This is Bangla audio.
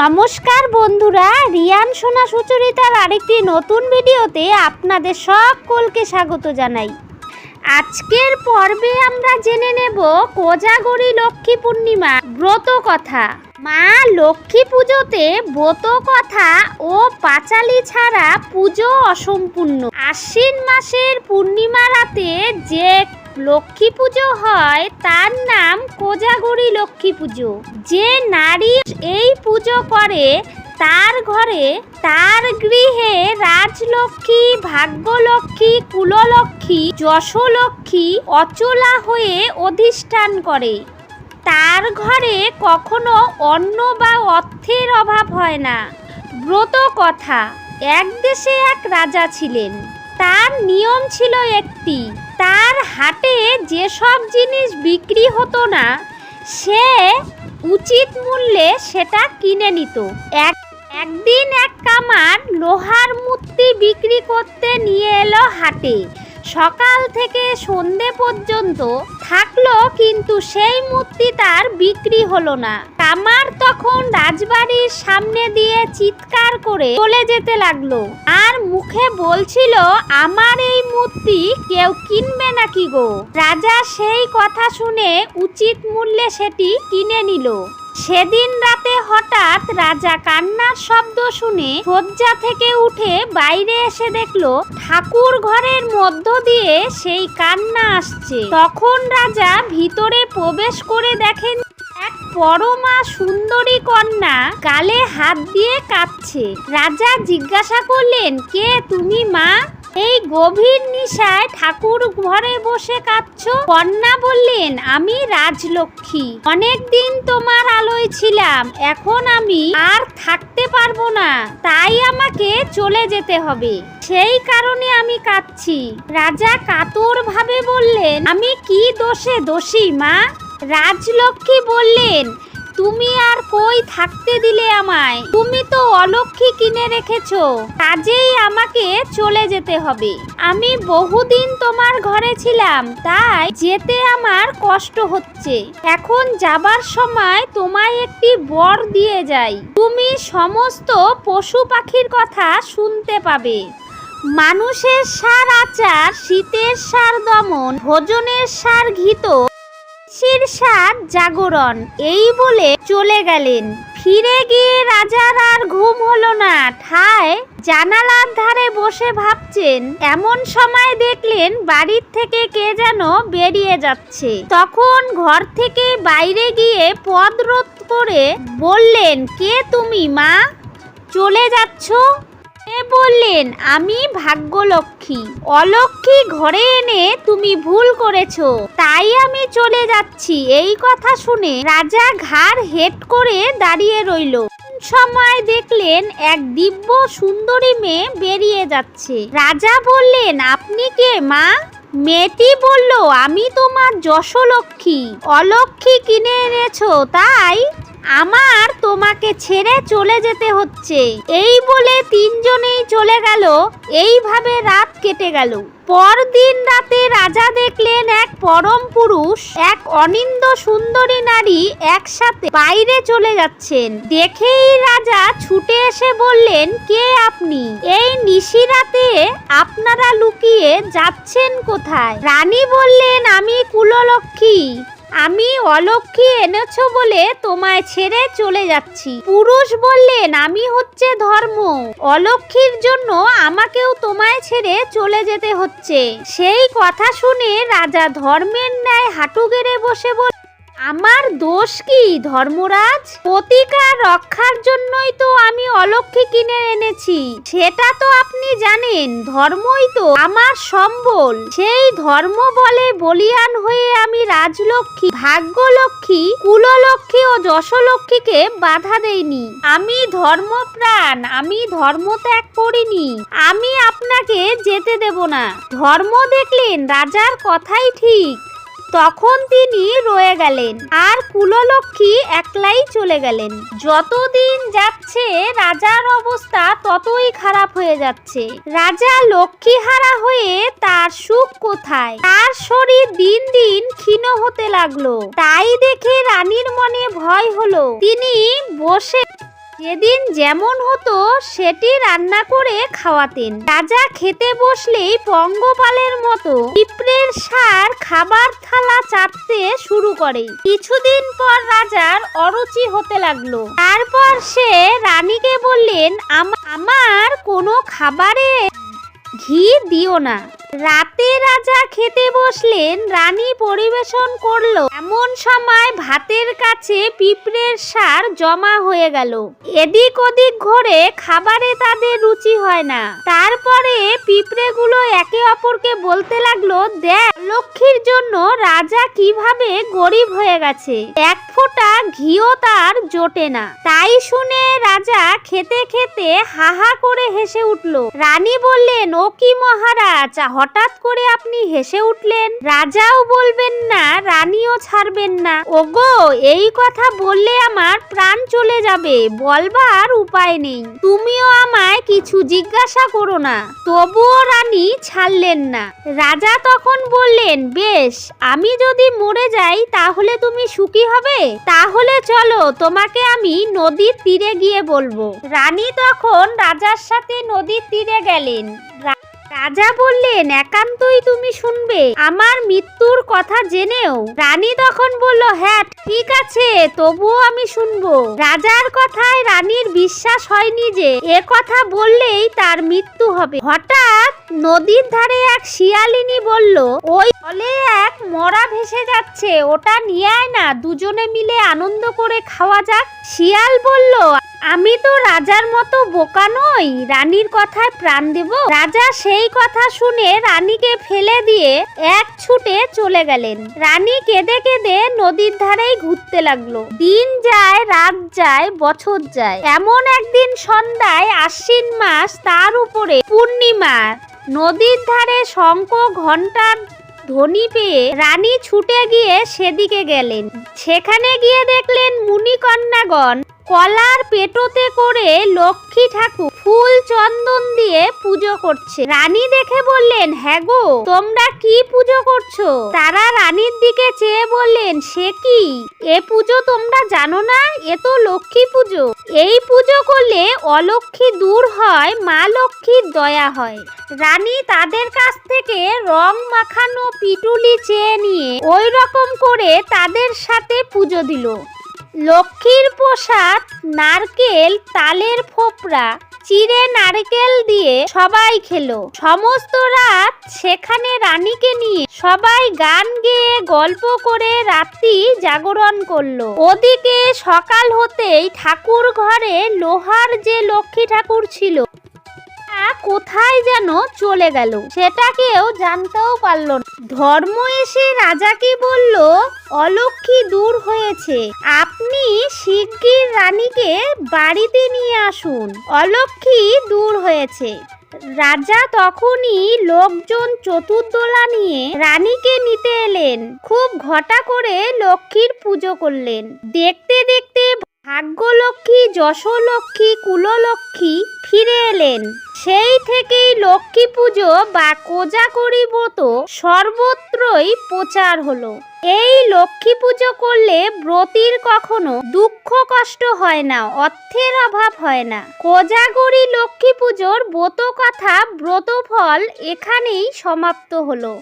নমস্কার বন্ধুরা, রিয়ান সোনা সুচরিতার আরেকটি নতুন ভিডিওতে আপনাদের সকলকে স্বাগত জানাই। আজকের পর্বে আমরা জেনে নেব কোজাগরী লক্ষ্মী পূর্ণিমা ব্রত কথা। মা লক্ষ্মী পুজোতে ব্রত কথা ও পাঁচালি ছাড়া পুজো অসম্পূর্ণ। আশ্বিন মাসের পূর্ণিমা রাতে যে লক্ষ্মী পুজো হয়, তার নাম কোজাগরী লক্ষ্মী পুজো। যে নারী এই পুজো করে, তার ঘরে তার গৃহে রাজলক্ষ্মী, ভাগ্যলক্ষ্মী, কুললক্ষ্মী, যশলক্ষ্মী অচলা হয়ে অধিষ্ঠান করে। তার ঘরে কখনো অন্ন বা অর্থের অভাব হয় না। ব্রত কথা, এক দেশে এক রাজা ছিলেন। তার নিয়ম ছিল একটি তার হাটে যেসব জিনিস বিক্রি হতো না, সে উচিত মূল্যে সেটা কিনে নিত। এক, একদিন এক কামার লোহার মূর্তি বিক্রি করতে নিয়ে এলো হাটে। সকাল থেকে সন্ধে পর্যন্ত থাকল, কিন্তু সেই মূর্তি তার বিক্রি হলো না। কামার তখন রাজবাড়ির সামনে দিয়ে চিৎকার করে চলে যেতে লাগল। আর মুখে বলছিল, আমার এই মূর্তি কেউ কিনবে নাকি গো? রাজা সেই কথা শুনে উচিত মূল্যে সেটি কিনে নিল। সেদিন রাতে হঠাৎ রাজা কান্নার শব্দ শুনে শয্যা থেকে উঠে বাইরে এসে দেখল, ঠাকুর ঘরের মধ্য দিয়ে সেই কান্না আসছে। তখন রাজা ভিতরে প্রবেশ করে দেখেন পরমা সুন্দরী কন্যা গালে হাত দিয়ে কাঁদছে রাজা জিজ্ঞাসা করলেন, কে তুমি, মা? এই গভীর নিশায় ঠাকুর ঘরে বসে কাঁদছ? কন্যা বললেন, আমি রাজলক্ষ্মী। অনেক দিন তোমার আলোয় ছিলাম। এখন আমি আর থাকতে পারব না। তাই আমাকে চলে যেতে হবে। সেই কারণে আমি কাঁদছি। রাজা কাতর ভাবে বললেন, আমি কি দোষে দোষী, মা? রাজলক্ষ্মী বললেন, তুমি আর কই থাকতে দিলে আমায়? তুমি তো অলক্ষী কিনে রেখেছ, কাজেই আমাকে চলে যেতে হবে। আমি বহুদিন তোমার ঘরে ছিলাম, তাই যেতে আমার কষ্ট হচ্ছে। এখন যাবার সময় তোমায় একটি বর দিয়ে যাই। তুমি সমস্ত পশু পাখির কথা শুনতে পাবে। মানুষের সার আচার, শীতের সার দমন, ভোজনের সার ঘিত শীর্ষার জাগরণ, এই বলে চলে গেলেন। ফিরে গিয়ে রাজার আর ঘুম হলো না। ঠায় জানালার ধারে বসে ভাবছেন, এমন সময় দেখলেন বাড়ির থেকে কে যেন বেরিয়ে যাচ্ছে। তখন ঘর থেকে বাইরে গিয়ে পদরোধ করে বললেন, কে তুমি মা? চলে যাচ্ছ? বললেন, আমি ভাগ্যলক্ষ্মী। অলক্ষ্মী ঘরে এনে তুমি ভুল করেছ। তাই আমি চলে যাচ্ছি। এই কথা শুনে রাজা ঘাড় হেট করে দাঁড়িয়ে রইল। সময় দেখলেন এক দিব্য সুন্দরী মেয়ে বেরিয়ে যাচ্ছে। রাজা বললেন, আপনি কে মা? মেয়েটি বলল, আমি তোমার যশলক্ষ্মী। অলক্ষ্মী কিনে এনেছো, তাই আমার তোমাকে ছেড়ে চলে যেতে হচ্ছে। এই বলে তিনজনেই চলে গেল। এইভাবে রাত কেটে গেল। পরদিন রাতে রাজা দেখলেন এক পরম পুরুষ, এক অনিন্দ সুন্দরী নারী একসাথে বাইরে চলে যাচ্ছেন। দেখেই রাজা ছুটে এসে বললেন, কে আপনি? এই নিশি রাতে আপনারা লুকিয়ে যাচ্ছেন কোথায়? রানী বললেন, আমি কুললক্ষ্মী। আমি অলক্ষী এনেছো বলে তোমায় ছেড়ে চলে যাচ্ছি। পুরুষ বললেন, আমি হচ্ছে ধর্ম। অলক্ষীর জন্য আমাকেও তোমায় ছেড়ে চলে যেতে হচ্ছে। সেই কথা শুনে রাজা ধর্মের ন্যায় হাঁটু গেড়ে বসে বল আমার দোষ কি, ধর্মরাজ? প্রতিকার রক্ষার জন্যই তো আমি অলক্ষী কিনে এনেছি। সেটা তো আপনি জানেন, ধর্মই তো আমার সম্বল। সেই ধর্ম বলে বলিয়ান হয়ে আমি রাজলক্ষ্মী, ভাগ্যলক্ষ্মী, কুললক্ষ্মী ও যশলক্ষ্মীকে বাধা দেইনি। আমি ধর্মপ্রাণ, আমি ধর্ম ত্যাগ করিনি। আমি আপনাকে যেতে দেব না। ধর্ম দেখলেন, রাজার কথাই ঠিক। তখন তিনি রয়ে গেলেন আর কুললক্ষ্মী একলাই চলে গেলেন। যতদিন যাচ্ছে, রাজার অবস্থা ততই খারাপ হয়ে যাচ্ছে। রাজা লক্ষ্মীহারা হয়ে তার সুখ কোথায়? তার শরীর দিন দিন ক্ষীণ হতে লাগল। তাই দেখে রানীর মনে ভয় হলো। তিনি বসে যেদিন যেমন হতো, সেটি রান্না করে খাওয়াতেন। রাজা খেতে বসলেই পঙ্গপালের মতো পিঁপড়ের সার খাবার থালা চাটতে শুরু করে। কিছুদিন পর রাজার অরুচি হতে লাগল। তারপর সে রানীকে বললেন আমার কোনো খাবারে ঘি দিও না। রাতে রাজা খেতে বসলেন, রানী পরিবেশন করল। এমন সময় ভাতের কাছে পিঁপড়ের সার জমা হয়ে গেল। এদিক ওদিক ঘরে খাবারে তাদের রুচি হয় না। তারপরে পিঁপড়েগুলো একে অপরকে বলতে লাগল, দেখ, লক্ষ্মীর জন্য রাজা কীভাবে গরিব হয়ে গেছে। এক ফোঁটা ঘিও তার জোটে না। তাই শুনে রাজা খেতে খেতে হাহা করে হেসে উঠল। রানী বললেন, ও কি মহারাজ হঠাৎ করে আপনি হেসে উঠলেন, রাজাও বলবেন না, রানীও ছাড়বেন না। ওগো, এই কথা বললে আমার প্রাণ চলে যাবে, বলবার উপায় নেই। তুমিও আমায় কিছু জিজ্ঞাসা করো না, তবুও রানী ছাড়লেন না। রাজা তখন বললেন, বেশ, আমি যদি মরে যাই তাহলে তুমি সুখী হবে? তাহলে চলো, তোমাকে আমি নদীর তীরে গিয়ে বলব। রানী তখন রাজার সাথে নদীর তীরে গেলেন। রাজা বললেন, একান্তই তুমি শুনবে। আমার মৃত্যুর কথা জেনেও রানী তখন বলল হ্যাঁ ঠিক আছে, তবুও আমি শুনব। রাজার কথায় রানীর বিশ্বাস হয়নি যে এ কথা বললেই তার মৃত্যু হবে। হঠাৎ নদীর ধারে এক শিয়ালিনী বলল, ওই জলে এক মরা ভেসে যাচ্ছে, ওটা নিয়ে আয় না, দুজনে মিলে আনন্দ করে খাওয়া যাক। শিয়াল বলল আমি তো রাজার মতো বোকা নই, রানীর কথায় প্রাণ দেব। রাজা সেই কথা শুনে রানীকে ফেলে দিয়ে এক ছুটে চলে গেলেন। রানী কেঁদে কেঁদে নদীর ধারেই ঘুরতে লাগল। দিন যায়, রাত যায়, বছর যায়। এমন একদিন সন্ধ্যায় আশ্বিন মাস, তার উপরে পূর্ণিমা। নদীর ধারে শঙ্খ ঘণ্টার ধ্বনি পেয়ে রানী ছুটে গিয়ে সেদিকে গেলেন। সেখানে গিয়ে দেখলেন মুনিকন্যাগণ কলার পেটোতে করে লক্ষ্মী ঠাকুর ফুল চন্দন দিয়ে পুজো করছে। রানী দেখে বললেন হ্যাঁ গো, তোমরা কি পুজো করছ? তারা রানীর দিকে চেয়ে বললেন, সে কি? এ পুজো তোমরা জানো না? এ তো লক্ষ্মী পুজো। এই পুজো করলে অলক্ষ্মী দূর হয়, মা লক্ষ্মীর দয়া হয়। রানী তাদের কাছ থেকে রং মাখানো পিটুলি চেয়ে নিয়ে ওই রকম করে তাদের সাথে পুজো দিল। লক্ষ্মীর প্রসাদ, নারকেল, তালের ফোপরা চিড়ে নারকেল দিয়ে সবাই খেলো। সমস্ত রাত সেখানে রানীকে নিয়ে সবাই গান গেয়ে গল্প করে রাত্রি জাগরণ করল। ওদিকে সকাল হতেই ঠাকুর ঘরে লোহার যে লক্ষ্মী ঠাকুর ছিল কোথায় যেন চলে গেল। সেটা কেউ জানতেও পারল না। ধর্ম এসে রাজাকে বলল, অলক্ষী দূর হয়েছে। আপনি শিগগির রানীকে বাড়িতে নিয়ে আসুন। অলক্ষী দূর হয়েছে। রাজা তখনই লোকজন চতুর্দোলা নিয়ে রানীকে নিতে এলেন। খুব ঘটা করে লক্ষ্মীর পুজো করলেন। দেখতে দেখতে ভাগ্যলক্ষ্মী, যশলক্ষ্মী, কুললক্ষ্মী ফিরে এলেন। সেই থেকেই লক্ষ্মী পুজো বা কোজাগরি ব্রত সর্বত্রই প্রচার হলো। এই লক্ষ্মী পুজো করলে ব্রতির কখনো দুঃখ কষ্ট হয় না, অর্থের অভাব হয় না। কোজাগরি লক্ষ্মী পুজোর ব্রত কথা ব্রত ফল এখানেই সমাপ্ত হলো।